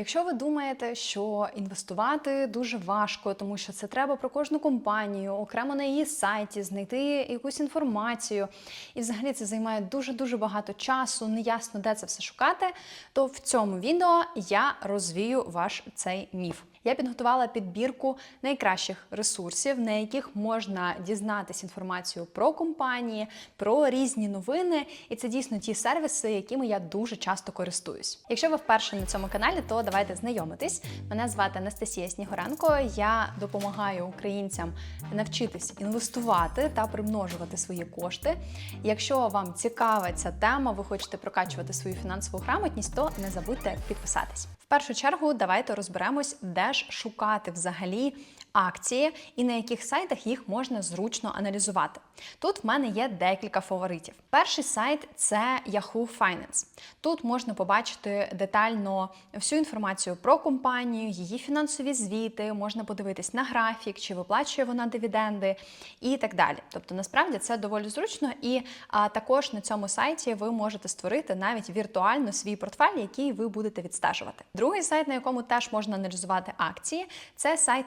Якщо ви думаєте, що інвестувати дуже важко, тому що це треба про кожну компанію, окремо на її сайті знайти якусь інформацію, і взагалі це займає дуже дуже багато часу, неясно де це все шукати, то в цьому відео я розвію ваш цей міф. Я підготувала підбірку найкращих ресурсів, на яких можна дізнатись інформацію про компанії, про різні новини, і це дійсно ті сервіси, якими я дуже часто користуюсь. Якщо ви вперше на цьому каналі, то давайте знайомитись. Мене звати Анастасія Снігуренко. Я допомагаю українцям навчитись інвестувати та примножувати свої кошти. Якщо вам цікава ця тема, ви хочете прокачувати свою фінансову грамотність, то не забудьте підписатись. Першу чергу давайте розберемось, де ж шукати взагалі акції і на яких сайтах їх можна зручно аналізувати. Тут в мене є декілька фаворитів. Перший сайт це Yahoo Finance. Тут можна побачити детально всю інформацію про компанію, її фінансові звіти, можна подивитись на графік, чи виплачує вона дивіденди і так далі. Тобто, насправді це доволі зручно, і а, також на цьому сайті ви можете створити навіть віртуально свій портфель, який ви будете відстежувати. Другий сайт, на якому теж можна аналізувати акції, це сайт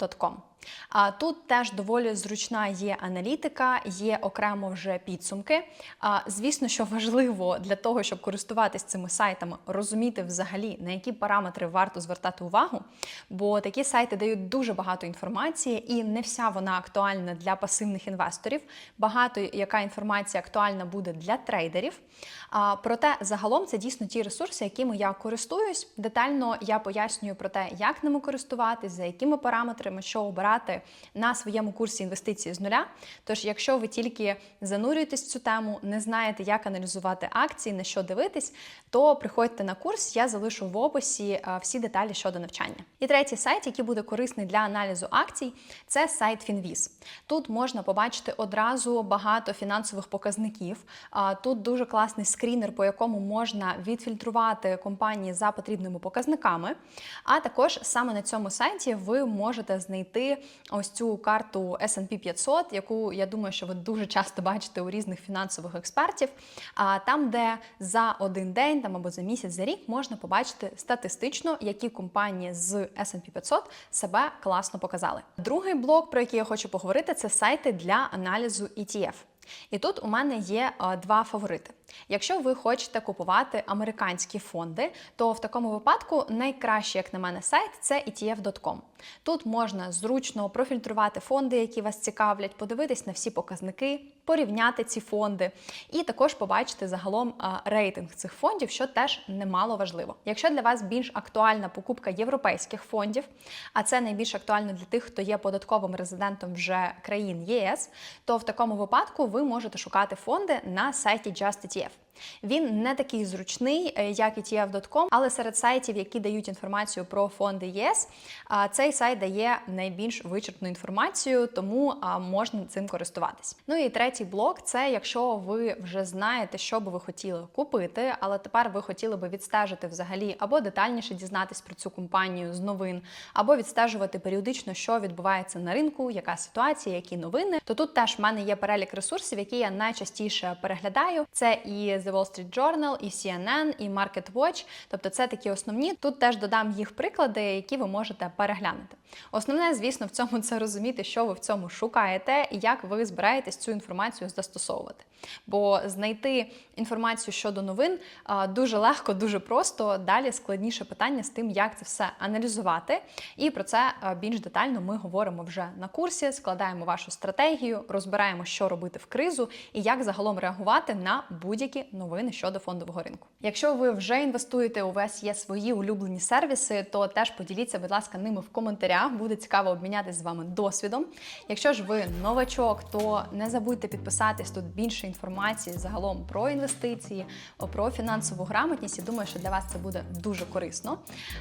investing.com. Тут теж доволі зручна є аналітика, є окремо вже підсумки. Звісно, що важливо для того, щоб користуватись цими сайтами, розуміти взагалі на які параметри варто звертати увагу, бо такі сайти дають дуже багато інформації, і не вся вона актуальна для пасивних інвесторів. Багато яка інформація актуальна буде для трейдерів. Проте загалом це дійсно ті ресурси, якими я користуюсь. Детально я пояснюю про те, як ними користуватись, за якими параметрами, що обирати на своєму курсі інвестиції з нуля. Тож, якщо ви тільки занурюєтесь в цю тему, не знаєте, як аналізувати акції, на що дивитись, то приходьте на курс, я залишу в описі всі деталі щодо навчання. І третій сайт, який буде корисний для аналізу акцій, це сайт Finviz. Тут можна побачити одразу багато фінансових показників. Тут дуже класний скрінер, по якому можна відфільтрувати компанії за потрібними показниками. А також саме на цьому сайті ви можете знайти ось цю карту S&P 500, яку я думаю, що ви дуже часто бачите у різних фінансових експертів. А там, де за один день там або за місяць, за рік можна побачити статистично, які компанії з S&P 500 себе класно показали. Другий блок, про який я хочу поговорити, це сайти для аналізу ETF. І тут у мене є е, два фаворити. Якщо ви хочете купувати американські фонди, то в такому випадку найкращий, як на мене, сайт це ETF.com. Тут можна зручно профільтрувати фонди, які вас цікавлять, подивитись на всі показники, порівняти ці фонди, і також побачити загалом рейтинг цих фондів, що теж немало важливо. Якщо для вас більш актуальна покупка європейських фондів, а це найбільш актуально для тих, хто є податковим резидентом вже країн ЄС, то в такому випадку ви можете шукати фонди на сайті JustETF. Він не такий зручний, е, як ETF.com, але серед сайтів, які дають інформацію про фонди ЄС, цей сайт дає найбільш вичерпну інформацію, тому можна цим користуватись. Ну і третій блок це якщо ви вже знаєте, що би ви хотіли купити, але тепер ви хотіли би відстежити взагалі або детальніше дізнатись про цю компанію з новин, або відстежувати періодично, що відбувається на ринку, яка ситуація, які новини. То тут теж в мене є перелік ресурсів, які я найчастіше переглядаю. Це і The Wall Street Journal, і CNN, і MarketWatch. Тобто це такі основні. Тут теж додам їх приклади, які ви можете переглянути. Основне, звісно, в цьому це розуміти, що ви в цьому шукаєте і як ви збираєтесь цю інформацію застосовувати. Бо знайти інформацію щодо новин дуже легко, дуже просто. Далі складніше питання з тим, як це все аналізувати. І про це більш детально ми говоримо вже на курсі, складаємо вашу стратегію, розбираємо, що робити в кризу і як загалом реагувати на будь-які новини щодо фондового ринку. Якщо ви вже інвестуєте, у вас є свої улюблені сервіси, то теж поділіться, будь ласка, ними в коментарях. Буде цікаво обмінятися з вами досвідом. Якщо ж ви новачок, то не забудьте підписатись тут більше інформації загалом про інвестиції, про фінансову грамотність. І думаю, що для вас це буде дуже корисно.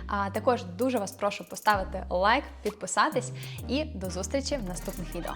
А також дуже вас прошу поставити лайк, підписатись і до зустрічі в наступних відео.